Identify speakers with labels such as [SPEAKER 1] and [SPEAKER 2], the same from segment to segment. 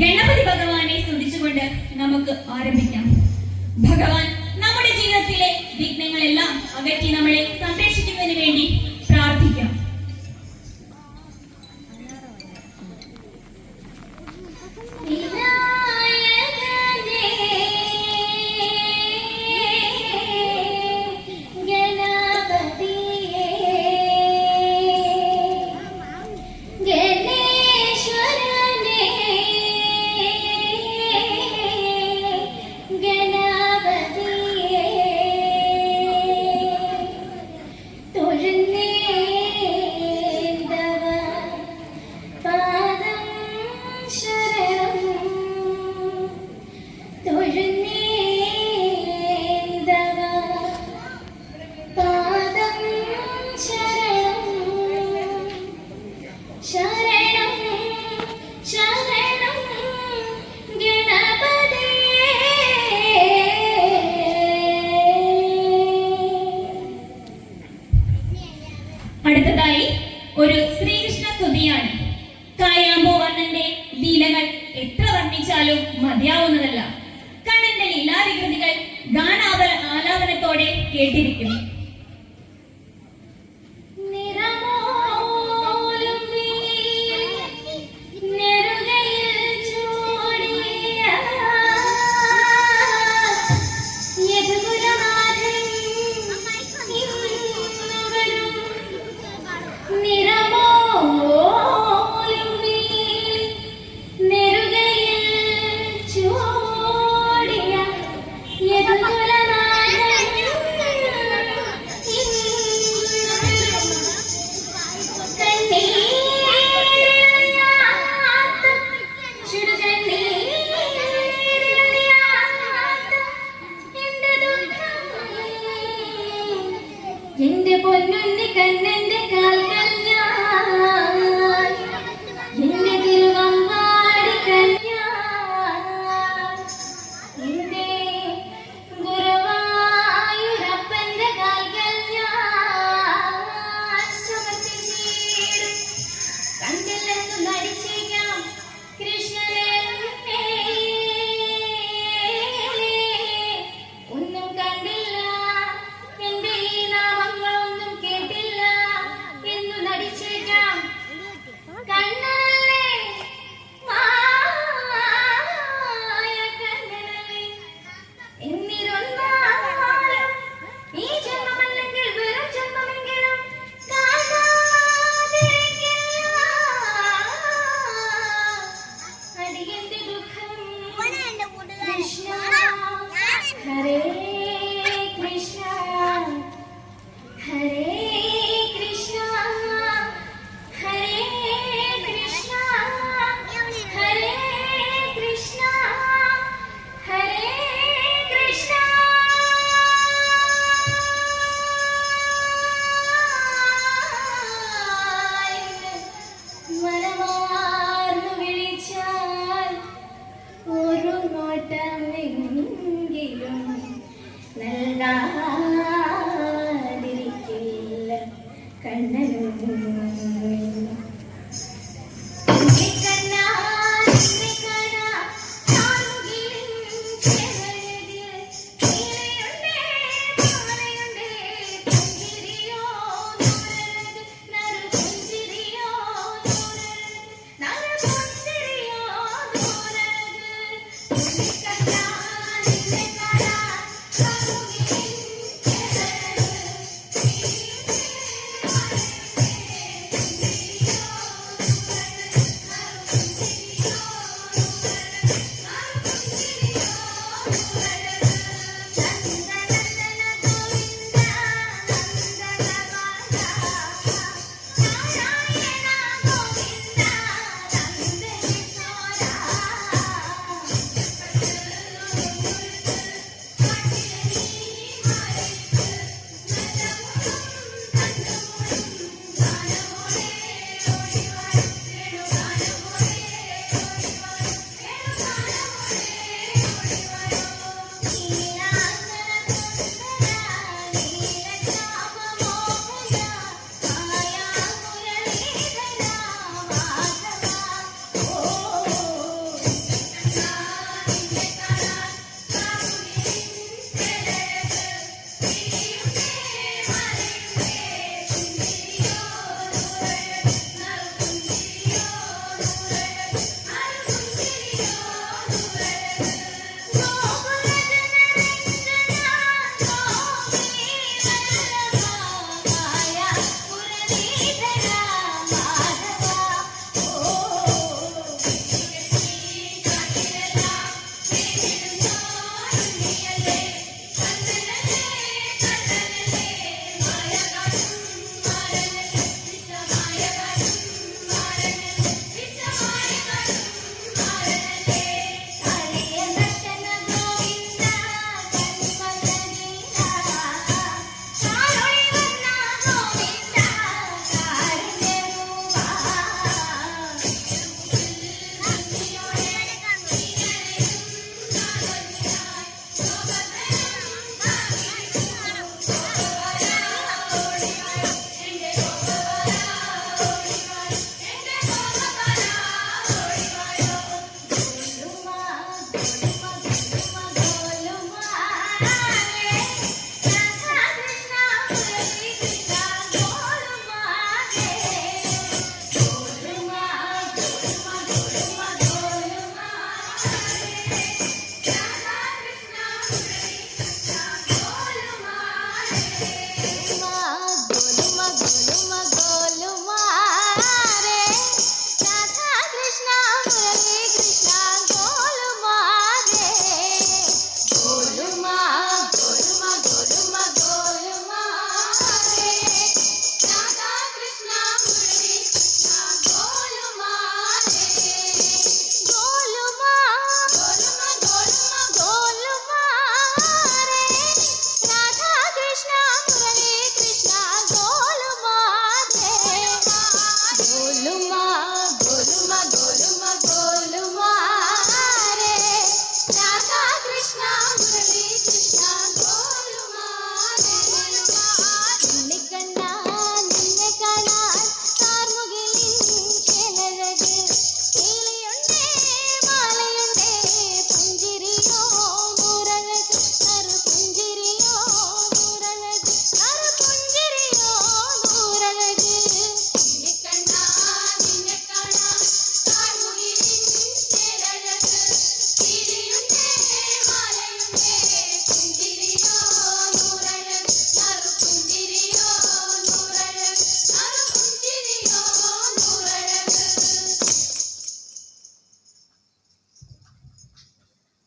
[SPEAKER 1] ഗണപതി ഭഗവാനെ സ്തുതിച്ചുകൊണ്ട് നമുക്ക് ആരംഭിക്കാം. ഭഗവാൻ നമ്മുടെ ജീവിതത്തിലെ വിഘ്നങ്ങളെല്ലാം അകറ്റി നമ്മളെ സംരക്ഷിക്കുന്നതിന് വേണ്ടി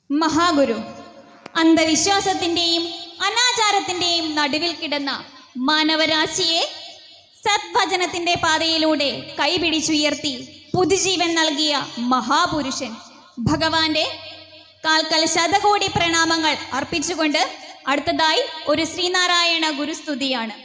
[SPEAKER 2] മഹാഗുരു. അന്ധവിശ്വാസത്തിന്റെയും അനാചാരത്തിന്റെയും നടുവിൽ കിടന്ന മാനവരാശിയെ സദ്ഭജനത്തിന്റെ പാതയിലൂടെ കൈപിടിച്ചുയർത്തി പുതുജീവൻ നൽകിയ മഹാപുരുഷൻ ഭഗവാന്റെ കാൽക്കൽ ശതകോടി പ്രണാമങ്ങൾ അർപ്പിച്ചുകൊണ്ട് അടുത്തതായി ഒരു ശ്രീനാരായണ ഗുരുസ്തുതിയാണ്.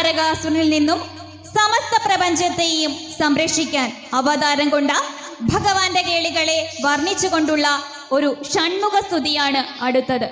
[SPEAKER 1] താരകാസുനിൽ നിന്നും സമസ്ത പ്രപഞ്ചത്തെയും സംരക്ഷിക്കാൻ അവതാരം കൊണ്ട ഭഗവാന്റെ കേളികളെ വർണിച്ചുകൊണ്ടുള്ള ഒരു ഷൺമുഖ സ്തുതിയാണ് അടുത്തത്.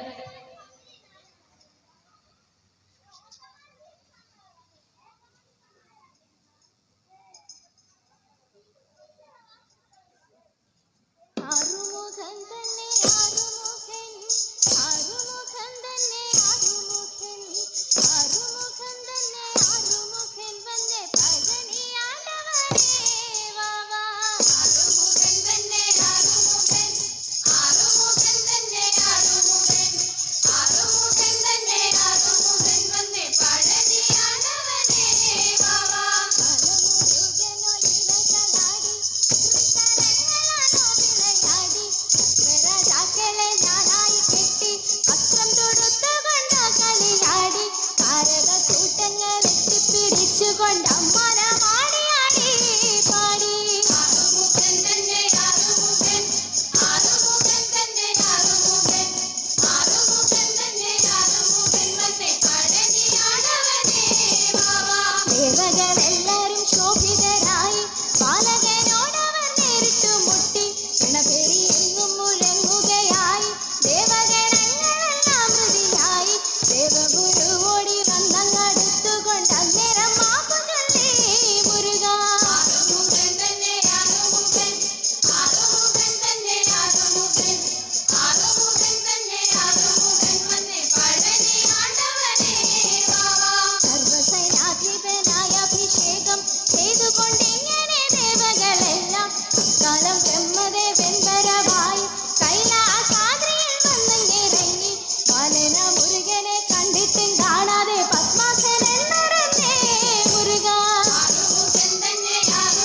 [SPEAKER 1] Yeah.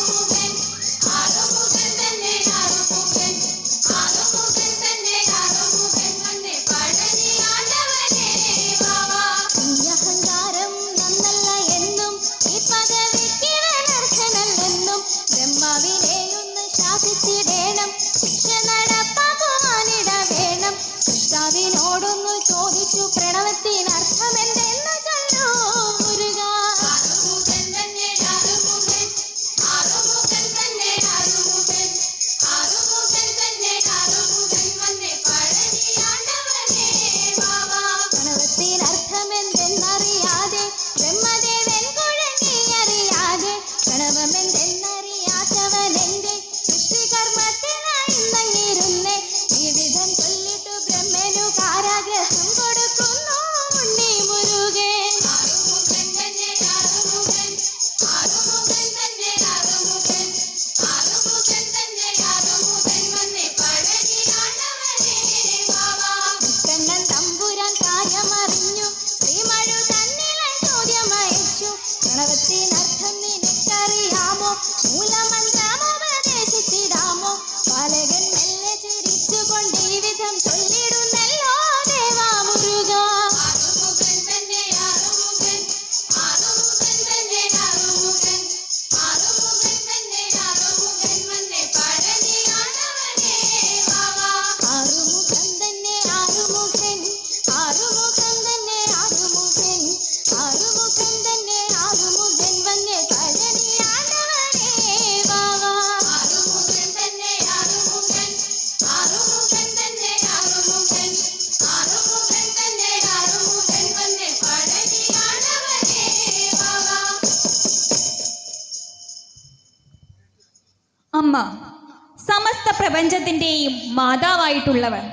[SPEAKER 1] പ്രപഞ്ചത്തിന്റെയും മാതാവായിട്ടുള്ളവർ.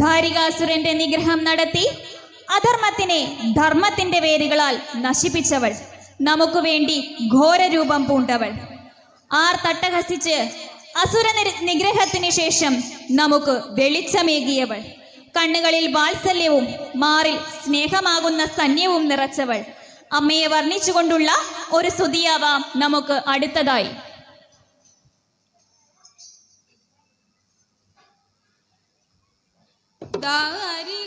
[SPEAKER 1] ധാരികാസുരന്റെ നിഗ്രഹം നടത്തി അധർമ്മത്തിനെ ധർമ്മത്തിന്റെ വേരുകളാൽ നശിപ്പിച്ചവൾ. നമുക്ക് വേണ്ടി ഘോരരൂപം പൂണ്ടവൾ. ആർ തട്ടഹസിച്ച് അസുര നിഗ്രഹത്തിന് ശേഷം നമുക്ക് വെളിച്ചമേകിയവൾ. കണ്ണുകളിൽ വാത്സല്യവും മാറിൽ സ്നേഹമാകുന്ന സന്യവും നിറച്ചവൾ. അമ്മയെ വർണിച്ചുകൊണ്ടുള്ള ഒരു സ്തുതിയാവാം നമുക്ക് അടുത്തതായി.
[SPEAKER 2] ಉದಾರಿ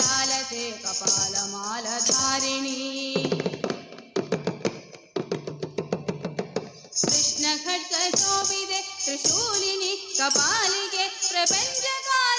[SPEAKER 2] लाल से कपाल माल धारिणी कृष्ण खड्ग त्रिशूलिनी कपाल के
[SPEAKER 1] प्रपञ्चकाल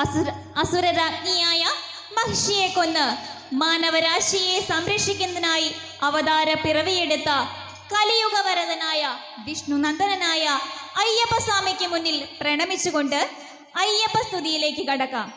[SPEAKER 1] അസുര അസുരരാജ്ഞിയായ മഹിഷിയെ കൊന്ന് മാനവരാശിയെ സംരക്ഷിക്കുന്നതിനായി അവതാര പിറവിയെടുത്ത കലിയുഗവരതനായ വിഷ്ണുനന്ദനായ അയ്യപ്പസ്വാമിക്ക് മുന്നിൽ പ്രണമിച്ചുകൊണ്ട് അയ്യപ്പസ്തുതിയിലേക്ക് കടക്കാം.